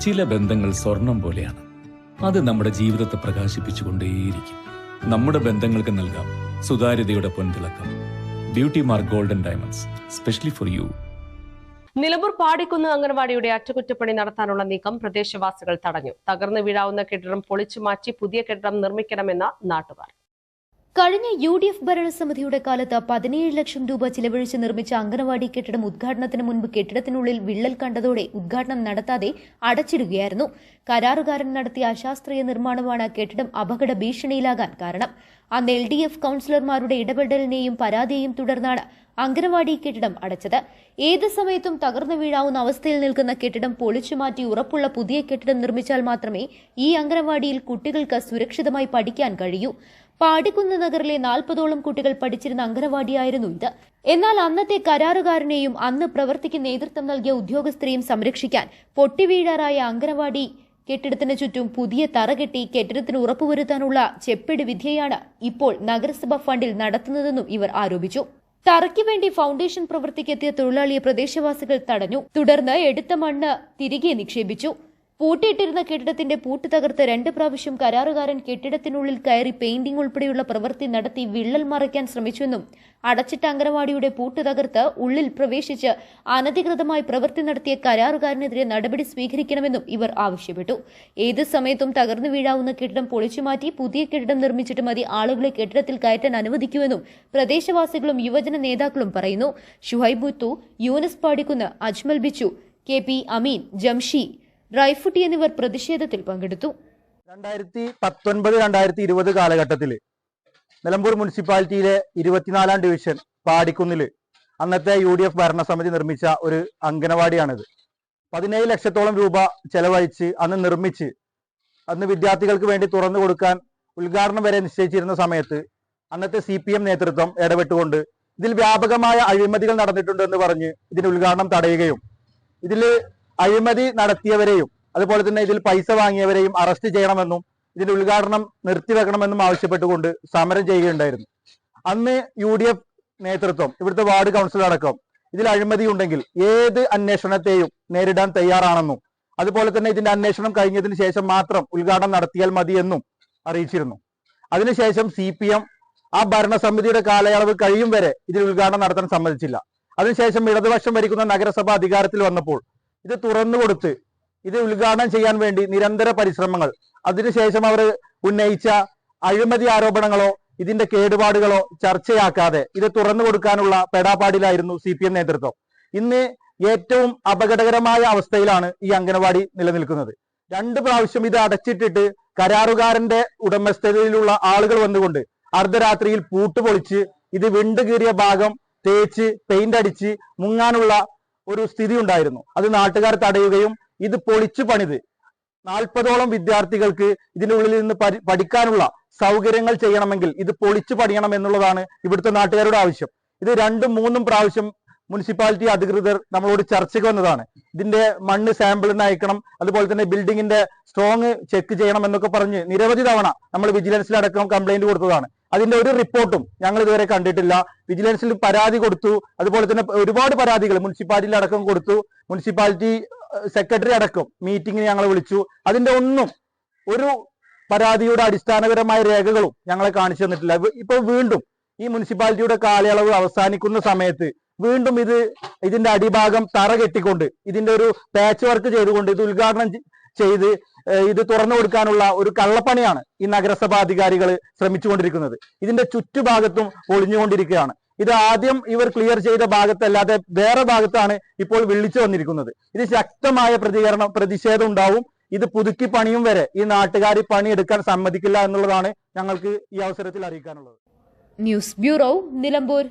ചില ബന്ധങ്ങൾ സ്വർണം പോലെയാണ്. അത് നമ്മുടെ ജീവിതത്തെ പ്രകാശിപ്പിച്ചുകൊണ്ടേയിരിക്കും. നമ്മുടെ ബന്ധങ്ങൾക്ക് നൽകാം സുതാര്യതയുടെ പൊൻതിളക്കം. Beauty mark golden diamonds specially for you Nilambur Padikkunnu അംഗൻവാടിയുടെ അറ്റകുറ്റപ്പണി നടത്താനുള്ള നീക്കം പ്രദേശവാസികൾ തടഞ്ഞു. തകർന്നു വീഴാവുന്ന കെട്ടിടം പൊളിച്ചു മാറ്റി പുതിയ കെട്ടിടം നിർമ്മിക്കണമെന്ന നാട്ടുകാർ. കഴിഞ്ഞ യു ഡി എഫ് ഭരണസമിതിയുടെ കാലത്ത് പതിനേഴ് ലക്ഷം രൂപ ചിലവഴിച്ച് നിർമ്മിച്ച അംഗനവാടി കെട്ടിടം ഉദ്ഘാടനത്തിന് മുൻപ് കെട്ടിടത്തിനുള്ളിൽ വിള്ളൽ കണ്ടതോടെ ഉദ്ഘാടനം നടത്താതെ അടച്ചിടുകയായിരുന്നു. കരാറുകാരൻ നടത്തിയ അശാസ്ത്രീയ നിർമ്മാണമാണ് കെട്ടിടം അപകട ഭീഷണിയിലാകാൻ കാരണം. അന്ന് എൽ ഡി എഫ് കൌൺസിലർമാരുടെ ഇടപെടലിനെയും പരാതിയെയും തുടർന്നാണ് അംഗനവാടി കെട്ടിടം അടച്ചത്. ഏത് സമയത്തും തകർന്നു വീഴാവുന്ന അവസ്ഥയിൽ നിൽക്കുന്ന കെട്ടിടം പൊളിച്ചുമാറ്റി ഉറപ്പുള്ള പുതിയ കെട്ടിടം നിർമ്മിച്ചാൽ മാത്രമേ ഈ അംഗനവാടിയിൽ കുട്ടികൾക്ക് സുരക്ഷിതമായി പഠിക്കാൻ കഴിയൂ. പാടിക്കുന്ന് നഗറിലെ നാൽപ്പതോളം കുട്ടികൾ പഠിച്ചിരുന്ന അംഗനവാടിയായിരുന്നു ഇത്. എന്നാൽ അന്നത്തെ കരാറുകാരനെയും അന്ന് പ്രവർത്തിക്ക് നേതൃത്വം നൽകിയ ഉദ്യോഗസ്ഥരെയും സംരക്ഷിക്കാൻ പൊട്ടിവീഴാറായ അംഗനവാടി കെട്ടിടത്തിന് ചുറ്റും പുതിയ തറ കെട്ടി കെട്ടിടത്തിന് ഉറപ്പുവരുത്താനുള്ള ചെപ്പിടി വിദ്യയാണ് ഇപ്പോൾ നഗരസഭാ ഫണ്ടിൽ നടത്തുന്നതെന്നും ഇവർ ആരോപിച്ചു. തറയ്ക്ക് വേണ്ടി ഫൗണ്ടേഷൻ പ്രവൃത്തിക്കെത്തിയ തൊഴിലാളിയെ പ്രദേശവാസികൾ തടഞ്ഞു. തുടർന്ന് എടുത്ത മണ്ണ് തിരികെ നിക്ഷേപിച്ചു. പൂട്ടിയിട്ടിരുന്ന കെട്ടിടത്തിന്റെ പൂട്ട് തകർത്ത് രണ്ട് പ്രാവശ്യം കരാറുകാരൻ കെട്ടിടത്തിനുള്ളിൽ കയറി പെയിന്റിംഗ് ഉൾപ്പെടെയുള്ള പ്രവൃത്തി നടത്തി വിള്ളൽ മറയ്ക്കാൻ ശ്രമിച്ചുവെന്നും അടച്ചിട്ട അംഗനവാടിയുടെ പൂട്ട് തകർത്ത് ഉള്ളിൽ പ്രവേശിച്ച് അനധികൃതമായി പ്രവൃത്തി നടത്തിയ കരാറുകാരനെതിരെ നടപടി സ്വീകരിക്കണമെന്നും ഇവർ ആവശ്യപ്പെട്ടു. ഏത് സമയത്തും തകർന്നു വീഴാവുന്ന കെട്ടിടം പൊളിച്ചുമാറ്റി പുതിയ കെട്ടിടം നിർമ്മിച്ചിട്ട് മതി ആളുകളെ കെട്ടിടത്തിൽ കയറ്റാൻ അനുവദിക്കുമെന്നും പ്രദേശവാസികളും യുവജന നേതാക്കളും പറയുന്നു. ഷുഹൈബുത്തു യൂനസ് പാടിക്കുന്ന് അജ്മൽ ബിച്ചു കെ പി അമീൻ ജംഷി റൈഫുട്ടി എന്നിവർ പ്രതിഷേധത്തിൽ പങ്കെടുത്തു. രണ്ടായിരത്തി പത്തൊൻപത് രണ്ടായിരത്തി ഇരുപത് കാലഘട്ടത്തിൽ നിലമ്പൂർ മുനിസിപ്പാലിറ്റിയിലെ ഇരുപത്തിനാലാം ഡിവിഷൻ പാടിക്കുന്നിൽ അന്നത്തെ യു ഡി എഫ് ഭരണസമിതി നിർമ്മിച്ച ഒരു അംഗനവാടിയാണിത്. പതിനേഴ് ലക്ഷത്തോളം രൂപ ചെലവഴിച്ച് അന്ന് നിർമ്മിച്ച് അന്ന് വിദ്യാർത്ഥികൾക്ക് വേണ്ടി തുറന്നു കൊടുക്കാൻ ഉദ്ഘാടനം വരെ നിശ്ചയിച്ചിരുന്ന സമയത്ത് അന്നത്തെ സി പി എം നേതൃത്വം ഇടപെട്ടുകൊണ്ട് ഇതിൽ വ്യാപകമായ അഴിമതികൾ നടന്നിട്ടുണ്ടെന്ന് പറഞ്ഞ് ഇതിന്റെ ഉദ്ഘാടനം തടയുകയും ഇതിൽ അഴിമതി നടത്തിയവരെയും അതുപോലെ തന്നെ ഇതിൽ പൈസ വാങ്ങിയവരെയും അറസ്റ്റ് ചെയ്യണമെന്നും ഇതിന്റെ ഉദ്ഘാടനം നിർത്തിവെക്കണമെന്നും ആവശ്യപ്പെട്ടുകൊണ്ട് സമരം ചെയ്യുകയുണ്ടായിരുന്നു. അന്ന് യു ഡി എഫ് നേതൃത്വം ഇവിടുത്തെ വാർഡ് കൗൺസിൽ അടക്കം ഇതിൽ അഴിമതി ഉണ്ടെങ്കിൽ ഏത് അന്വേഷണത്തെയും നേരിടാൻ തയ്യാറാണെന്നും അതുപോലെ തന്നെ ഇതിന്റെ അന്വേഷണം കഴിഞ്ഞതിന് ശേഷം മാത്രം ഉദ്ഘാടനം നടത്തിയാൽ മതിയെന്നും അറിയിച്ചിരുന്നു. അതിനുശേഷം സി പി എം ആ ഭരണസമിതിയുടെ കാലയളവ് കഴിയും വരെ ഇതിൽ ഉദ്ഘാടനം നടത്താൻ സമ്മതിച്ചില്ല. അതിനുശേഷം ഇടതുപക്ഷം ഭരിക്കുന്ന നഗരസഭ അധികാരത്തിൽ വന്നപ്പോൾ ഇത് തുറന്നു കൊടുത്ത് ഇത് ഉദ്ഘാടനം ചെയ്യാൻ വേണ്ടി നിരന്തര പരിശ്രമങ്ങൾ. അതിനുശേഷം അവർ ഉന്നയിച്ച അഴിമതി ആരോപണങ്ങളോ ഇതിന്റെ കേടുപാടുകളോ ചർച്ചയാക്കാതെ ഇത് തുറന്നു കൊടുക്കാനുള്ള പെടാപ്പാടിലായിരുന്നു സി പി എം നേതൃത്വം. ഇന്ന് ഏറ്റവും അപകടകരമായ അവസ്ഥയിലാണ് ഈ അംഗനവാടി നിലനിൽക്കുന്നത്. രണ്ട് പ്രാവശ്യം ഇത് അടച്ചിട്ടിട്ട് കരാറുകാരന്റെ ഉടമസ്ഥതയിലുള്ള ആളുകൾ വന്നുകൊണ്ട് അർദ്ധരാത്രിയിൽ പൂട്ടുപൊളിച്ച് ഇത് വിണ്ടുകീറിയ ഭാഗം തേച്ച് പെയിന്റ് അടിച്ച് മുങ്ങാനുള്ള ഒരു സ്ഥിതി ഉണ്ടായിരുന്നു. അത് നാട്ടുകാർ തടയുകയും ഇത് പൊളിച്ചു പണിത്. നാൽപ്പതോളം വിദ്യാർത്ഥികൾക്ക് ഇതിനുള്ളിൽ നിന്ന് പഠിക്കാനുള്ള സൗകര്യങ്ങൾ ചെയ്യണമെങ്കിൽ ഇത് പൊളിച്ചു പണിയണം എന്നുള്ളതാണ് ഇവിടുത്തെ നാട്ടുകാരുടെ ആവശ്യം. ഇത് രണ്ടും മൂന്നും പ്രാവശ്യം മുനിസിപ്പാലിറ്റി അധികൃതർ നമ്മളോട് ചർച്ചയ്ക്ക് വന്നതാണ്. ഇതിന്റെ മണ്ണ് സാമ്പിളിന് അയക്കണം അതുപോലെ തന്നെ ബിൽഡിങ്ങിന്റെ സ്ട്രോങ് ചെക്ക് ചെയ്യണം എന്നൊക്കെ പറഞ്ഞ് നിരവധി തവണ നമ്മൾ വിജിലൻസിലടക്കം കംപ്ലൈന്റ് കൊടുത്തതാണ്. അതിന്റെ ഒരു റിപ്പോർട്ടും ഞങ്ങൾ ഇതുവരെ കണ്ടിട്ടില്ല. വിജിലൻസിൽ പരാതി കൊടുത്തു. അതുപോലെ തന്നെ ഒരുപാട് പരാതികൾ മുനിസിപ്പാലിറ്റിയിൽ അടക്കം കൊടുത്തു. മുനിസിപ്പാലിറ്റി സെക്രട്ടറി അടക്കം മീറ്റിംഗിന് ഞങ്ങളെ വിളിച്ചു. അതിന്റെ ഒന്നും ഒരു പരാതിയുടെ അടിസ്ഥാനപരമായ രേഖകളും ഞങ്ങളെ കാണിച്ചു തന്നിട്ടില്ല. ഇപ്പൊ വീണ്ടും ഈ മുനിസിപ്പാലിറ്റിയുടെ കാലയളവ് അവസാനിക്കുന്ന സമയത്ത് വീണ്ടും ഇത് ഇതിന്റെ അടിഭാഗം തറ കെട്ടിക്കൊണ്ട് ഇതിന്റെ ഒരു പാച്ച് വർക്ക് ചെയ്തുകൊണ്ട് ഇത് ഉദ്ഘാടനം ചെയ്ത് ഇത് തുറന്നു കൊടുക്കാനുള്ള ഒരു കള്ളപ്പണിയാണ് ഈ നഗരസഭാ അധികാരികൾ ശ്രമിച്ചുകൊണ്ടിരിക്കുന്നത്. ഇതിന്റെ ചുറ്റുഭാഗത്തും ഒളിഞ്ഞുകൊണ്ടിരിക്കുകയാണ്. ഇത് ആദ്യം ഇവർ ക്ലിയർ ചെയ്ത ഭാഗത്തല്ലാതെ വേറെ ഭാഗത്താണ് ഇപ്പോൾ വിളിച്ചു വന്നിരിക്കുന്നത്. ഇത് ശക്തമായ പ്രതികരണം പ്രതിഷേധം ഉണ്ടാവും. ഇത് പുതുക്കി പണിയും വരെ ഈ നാട്ടുകാർ പണിയെടുക്കാൻ സമ്മതിക്കില്ല എന്നുള്ളതാണ് ഞങ്ങൾക്ക് ഈ അവസരത്തിൽ അറിയിക്കാനുള്ളത്. News bureau Nilambur.